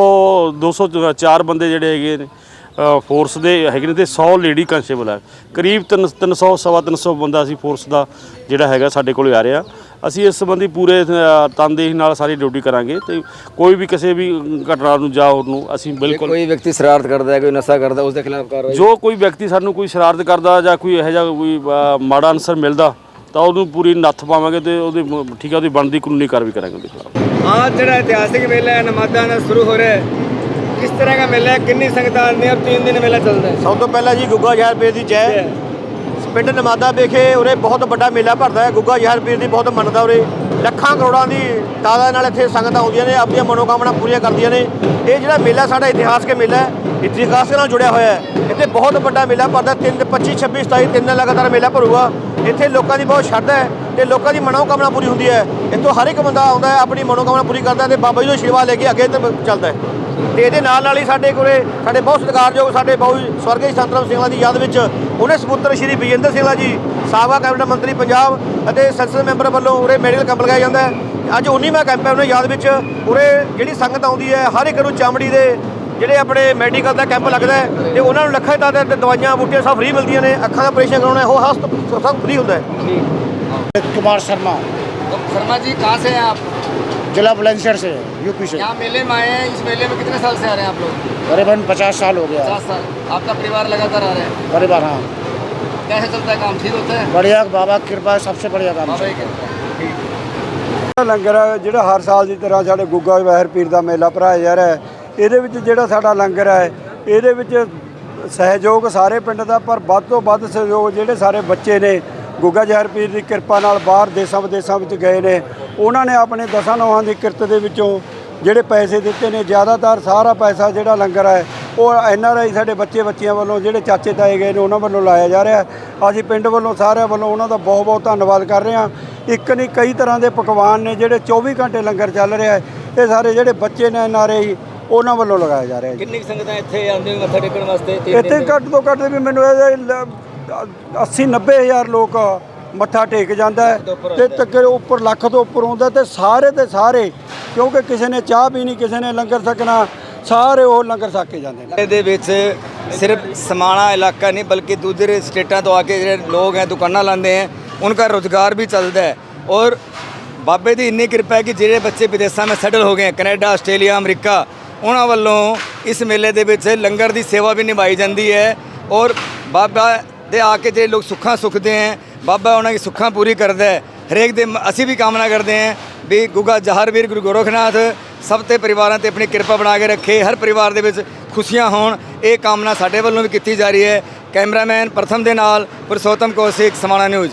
204 ਬੰਦੇ ਜਿਹੜੇ ਹੈਗੇ ਨੇ ਅ, ਫੋਰਸ ਦੇ ਹੈਗੇ ਨੇ ਤੇ 100 ਲੇਡੀ ਕਨਸਟੇਬਲ ਹੈ ਕਰੀਬ 300 ਸਵਾ 300 ਬੰਦਾ ਅਸੀਂ ਫੋਰਸ ਦਾ ਜਿਹੜਾ ਹੈਗਾ ਸਾਡੇ ਕੋਲ ਆ ਰਿਹਾ। ਅਸੀਂ ਇਸ ਸੰਬੰਧੀ ਪੂਰੇ ਤਨਦੇਹੀ ਨਾਲ ਸਾਰੀ ਡਿਊਟੀ ਕਰਾਂਗੇ ਤੇ ਕੋਈ ਵੀ ਕਿਸੇ ਵੀ ਘਟਨਾ ਨੂੰ ਜਾਂ ਹੋਰ ਨੂੰ ਅਸੀਂ ਬਿਲਕੁਲ ਕੋਈ ਵਿਅਕਤੀ ਸ਼ਰਾਰਤ ਕਰਦਾ ਹੈ ਕੋਈ ਨਸ਼ਾ ਕਰਦਾ ਉਸ ਦੇ ਖਿਲਾਫ ਕਾਰਵਾਈ ਜੋ ਕੋਈ ਵਿਅਕਤੀ ਸਾਨੂੰ ਕੋਈ ਸ਼ਰਾਰਤ ਕਰਦਾ ਜਾਂ ਕੋਈ ਇਹੋ ਜਿਹਾ ਕੋਈ ਮਾੜਾ ਅਨਸਰ ਮਿਲਦਾ ਤਾਂ ਉਹਨੂੰ ਪੂਰੀ ਨੱਥ ਪਾਵਾਂਗੇ ਤੇ ਉਹਦੀ ਠੀਕ ਹੈ ਉਹਦੀ ਬਣਦੀ ਕਾਨੂੰਨੀ ਕਾਰਵਾਈ ਕਰਾਂਗੇ ਉਹਦੇ ਖਿਲਾਫ। आज ਜਿਹੜਾ ਇਤਿਹਾਸਿਕ ਮੇਲਾ ਹੈ ਨਮਾਦਾ ਨਾਲ ਸ਼ੁਰੂ ਹੋ ਰਿਹਾ ਹੈ ਕਿਸ ਤਰ੍ਹਾਂ ਦਾ ਮੇਲਾ ਹੈ ਕਿੰਨੀ ਸੰਗਤਾਂ ਆਉਂਦੀਆਂ ਔਰ 3 ਦਿਨ ਮੇਲਾ ਚੱਲਦਾ ਹੈ? ਸਭ ਤੋਂ ਪਹਿਲਾਂ ਜੀ ਗੁੱਗਾ ਜ਼ਹਿਰ ਪੀਰ ਦੀ ਜੈ। ਪਿੰਡ ਨਮਾਦਾ ਵਿਖੇ ਉਰੇ ਬਹੁਤ ਵੱਡਾ ਮੇਲਾ ਭਰਦਾ ਹੈ। ਗੁੱਗਾ ਜ਼ਹਿਰ ਪੀਰ ਦੀ ਬਹੁਤ ਮੰਨਦਾ ਉਰੇ। ਲੱਖਾਂ ਕਰੋੜਾਂ ਦੀ ਤਾਦਾਦ ਨਾਲ ਇੱਥੇ ਸੰਗਤਾਂ ਆਉਂਦੀਆਂ ਨੇ, ਆਪਣੀਆਂ ਮਨੋਕਾਮਨਾ ਪੂਰੀਆਂ ਕਰਦੀਆਂ ਨੇ। ਇਹ ਜਿਹੜਾ ਮੇਲਾ ਸਾਡਾ ਇਤਿਹਾਸਕ ਮੇਲਾ ਹੈ ਇਤਿਹਾਸ ਨਾਲ ਜੁੜਿਆ ਹੋਇਆ ਹੈ। ਇੱਥੇ ਬਹੁਤ ਵੱਡਾ ਮੇਲਾ ਭਰਦਾ 3 25 26 27 ਤਿੰਨ ਦਿਨ ਲਗਾਤਾਰ ਮੇਲਾ ਭਰੂਗਾ। ਇੱਥੇ ਲੋਕਾਂ ਦੀ ਬਹੁਤ ਸ਼ਰਧਾ ਹੈ। ਤੇ ਲੋਕਾਂ ਦੀ ਮਨੋਕਾਮਨਾ ਪੂਰੀ ਹੁੰਦੀ ਹੈ। ਇੱਥੋਂ ਹਰ ਇੱਕ ਬੰਦਾ ਆਉਂਦਾ ਹੈ, ਆਪਣੀ ਮਨੋਕਾਮਨਾ ਪੂਰੀ ਕਰਦਾ ਹੈ ਤੇ ਬਾਬਾ ਜੀ ਨੂੰ ਆਸ਼ੀਰਵਾਦ ਲੈ ਕੇ ਅੱਗੇ ਤੇ ਚੱਲਦਾ ਹੈ। ਤੇ ਇਹਦੇ ਨਾਲ ਨਾਲ ਹੀ ਸਾਡੇ ਕੋਲੇ ਸਾਡੇ ਬਹੁਤ ਸਤਿਕਾਰਯੋਗ ਸਾਡੇ ਬਹੁ ਸਵਰਗੀ ਸੰਤਰਾਮ ਸਿੰਘਾਂ ਦੀ ਯਾਦ ਵਿੱਚ ਉਹਨੇ ਸਪੁੱਤਰ ਸ਼੍ਰੀ ਵਿਜੇਂਦਰ ਸਿੰਘਲਾ ਜੀ, ਸਾਬਕਾ ਕੈਬਨਿਟ ਮੰਤਰੀ ਪੰਜਾਬ ਅਤੇ ਸੰਸਦ ਮੈਂਬਰ ਵੱਲੋਂ ਉਰੇ ਮੈਡੀਕਲ ਕੈਂਪ ਲਗਾਇਆ ਜਾਂਦਾ ਹੈ। ਅੱਜ 19ਵਾਂ ਕੈਂਪ ਹੈ ਉਹਨਾਂ ਯਾਦ ਵਿੱਚ, ਉਰੇ ਜਿਹੜੀ ਸੰਗਤ ਆਉਂਦੀ ਹੈ, ਹਰ ਇੱਕ ਨੂੰ ਚਾਮੜੀ ਦੇ ਜਿਹੜੇ ਆਪਣੇ ਮੈਡੀਕਲ ਦਾ ਕੈਂਪ ਲੱਗਦਾ ਹੈ ਤੇ ਉਹਨਾਂ ਨੂੰ ਲੱਖਾਂ ਦਾ ਦਵਾਈਆਂ, ਬੂਟੀਆਂ ਸਭ ਫ੍ਰੀ ਮਿਲਦੀਆਂ ਨੇ, ਅੱਖਾਂ ਦਾ ਆਪਰੇਸ਼ਨ ਕਰਾਉਣਾ ਉਹ ਹਸਪਤਾਲ ਸਭ ਸਭ ਫ੍ਰੀ ਹੁੰਦਾ ਹੈ। कुमार शर्मा तो शर्मा जी कहाँ से हैं आप जिला बुलंदशहर से यूपी से यहाँ मेले में आए हैं इस मेले में कितने साल से आ रहे हैं आप लोग करीबन पचास साल हो गया पचास साल आपका परिवार लगातार आ रहे हैं परिवार हाँ कैसे चलता है काम ठीक होता है बढ़िया बाबा की कृपा है, सबसे बढ़िया काम बाबा है ਲੰਗਰ ਹੈ ਜਿਹੜਾ ਹਰ ਸਾਲ ਦੀ ਤਰ੍ਹਾਂ ਸਾਡੇ ਗੁੱਗਾ ਵਹਿਰ ਪੀਰ ਦਾ ਮੇਲਾ ਭਰਾਇਆ ਜਾ ਰਿਹਾ ਹੈ ਇਹਦੇ ਵਿੱਚ ਜਿਹੜਾ ਸਾਡਾ ਲੰਗਰ ਹੈ ਇਹਦੇ ਵਿੱਚ ਸਹਿਯੋਗ ਸਾਰੇ ਪਿੰਡ ਦਾ ਪਰ ਵੱਧ ਤੋਂ ਵੱਧ ਸਹਿਯੋਗ ਜਿਹੜੇ ਸਾਰੇ ਬੱਚੇ ਨੇ ਗੁੱਗਾ ਜ਼ਹਿਰ ਪੀਰ ਦੀ ਕਿਰਪਾ ਨਾਲ ਬਾਹਰ ਦੇਸ਼ਾਂ ਵਿਦੇਸ਼ਾਂ ਵਿੱਚ ਗਏ ਨੇ। ਉਹਨਾਂ ਨੇ ਆਪਣੇ ਦਸਾਂ ਨੌਹਾਂ ਦੀ ਕਿਰਤ ਦੇ ਵਿੱਚੋਂ ਜਿਹੜੇ ਪੈਸੇ ਦਿੱਤੇ ਨੇ ਜ਼ਿਆਦਾਤਰ ਸਾਰਾ ਪੈਸਾ ਜਿਹੜਾ ਲੰਗਰ ਹੈ ਉਹ ਐਨ ਆਰ ਆਈ ਸਾਡੇ ਬੱਚੇ ਬੱਚੀਆਂ ਵੱਲੋਂ ਜਿਹੜੇ ਚਾਚੇ ਤਾਏ ਗਏ ਨੇ ਉਹਨਾਂ ਵੱਲੋਂ ਲਾਇਆ ਜਾ ਰਿਹਾ। ਅਸੀਂ ਪਿੰਡ ਵੱਲੋਂ ਸਾਰਿਆਂ ਵੱਲੋਂ ਉਹਨਾਂ ਦਾ ਬਹੁਤ ਬਹੁਤ ਧੰਨਵਾਦ ਕਰ ਰਹੇ ਹਾਂ। ਇੱਕ ਨਹੀਂ ਕਈ ਤਰ੍ਹਾਂ ਦੇ ਪਕਵਾਨ ਨੇ ਜਿਹੜੇ 24 ਘੰਟੇ ਲੰਗਰ ਚੱਲ ਰਿਹਾ ਹੈ। ਇਹ ਸਾਰੇ ਜਿਹੜੇ ਬੱਚੇ ਨੇ ਐਨ ਆਰ ਆਈ ਉਹਨਾਂ ਵੱਲੋਂ ਲਗਾਇਆ ਜਾ ਰਿਹਾ ਹੈ ਕਿੰਨੀ ਸੰਗਤਾਂ ਇੱਥੇ ਆਉਂਦੀਆਂ ਮੱਥਾ ਟੇਕਣ ਵਾਸਤੇ? ਇੱਥੇ ਘੱਟ ਤੋਂ ਘੱਟ ਵੀ ਮੈਨੂੰ ਇਹਦੇ 80 90000 ਲੋਕ ਮੱਥਾ ਟੇਕ ਜਾਂਦਾ ਹੈ ਤੇ ਤੱਕਰ ਉੱਪਰ ਲੱਖ ਤੋਂ ਉੱਪਰ ਆਉਂਦਾ ਤੇ ਸਾਰੇ ਦੇ ਸਾਰੇ ਕਿਉਂਕਿ ਕਿਸੇ ਨੇ ਚਾਹ ਪੀਣੀ ਕਿਸੇ ਨੇ ਲੰਗਰ ਸਕਣਾ ਸਾਰੇ ਉਹ ਲੰਗਰ ਛਕ ਕੇ ਜਾਂਦੇ ਨੇ। ਇਹਦੇ ਵਿੱਚ ਸਿਰਫ ਸਮਾਣਾ ਇਲਾਕਾ ਨਹੀਂ ਬਲਕਿ ਦੂਜੇ ਸਟੇਟਾਂ ਤੋਂ ਆ ਕੇ ਜਿਹੜੇ ਲੋਕ ਹੈ ਦੁਕਾਨਾਂ ਲਾਉਂਦੇ ਹੈ ਉਨ੍ਹਾਂ ਰੋਜ਼ਗਾਰ ਵੀ ਚੱਲਦਾ ਔਰ ਬਾਬੇ ਦੀ ਇੰਨੀ ਕਿਰਪਾ ਹੈ ਕਿ ਜਿਹੜੇ ਬੱਚੇ ਵਿਦੇਸ਼ਾਂ ਵਿੱਚ ਸੈਟਲ ਹੋ ਗਏ ਹੈ ਕੈਨੇਡਾ ਆਸਟ੍ਰੇਲੀਆ ਅਮਰੀਕਾ ਉਹਨਾਂ ਵੱਲੋਂ ਇਸ ਮੇਲੇ ਦੇ ਵਿੱਚ ਲੰਗਰ ਦੀ ਸੇਵਾ ਵੀ ਨਿਭਾਈ ਜਾਂਦੀ ਹੈ। ਔਰ ਬਾਬਾ ਦੇ ਆ ਕੇ ਜਿਹੜੇ ਲੋਕ ਸੁੱਖਾਂ ਸੁਖਦੇ ਹੈ ਬਾਬਾ ਉਹਨਾਂ ਦੀ ਸੁੱਖਾਂ ਪੂਰੀ ਕਰਦਾ ਹੈ ਹਰੇਕ ਦੇ ਅਸੀਂ ਵੀ ਕਾਮਨਾ ਕਰਦੇ ਹਾਂ ਵੀ ਗੁੱਗਾ ਜਹਰਵੀਰ ਗੁਰੂ ਗੋਰਖਨਾਥ ਸਭ ਤੇ ਪਰਿਵਾਰਾਂ ਤੇ ਆਪਣੀ ਕਿਰਪਾ ਬਣਾ ਕੇ ਰੱਖੇ, ਹਰ ਪਰਿਵਾਰ ਦੇ ਵਿੱਚ ਖੁਸ਼ੀਆਂ ਹੋਣ। ਇਹ ਕਾਮਨਾ ਸਾਡੇ ਵੱਲੋਂ ਵੀ ਕੀਤੀ ਜਾ ਰਹੀ ਹੈ ਕੈਮਰਾਮੈਨ ਪ੍ਰਥਮ ਦੇ ਨਾਲ ਪੁਰਸ਼ੋਤਮ ਕੌਸ਼ਿਕ ਸਮਾਣਾ ਨਿਊਜ਼।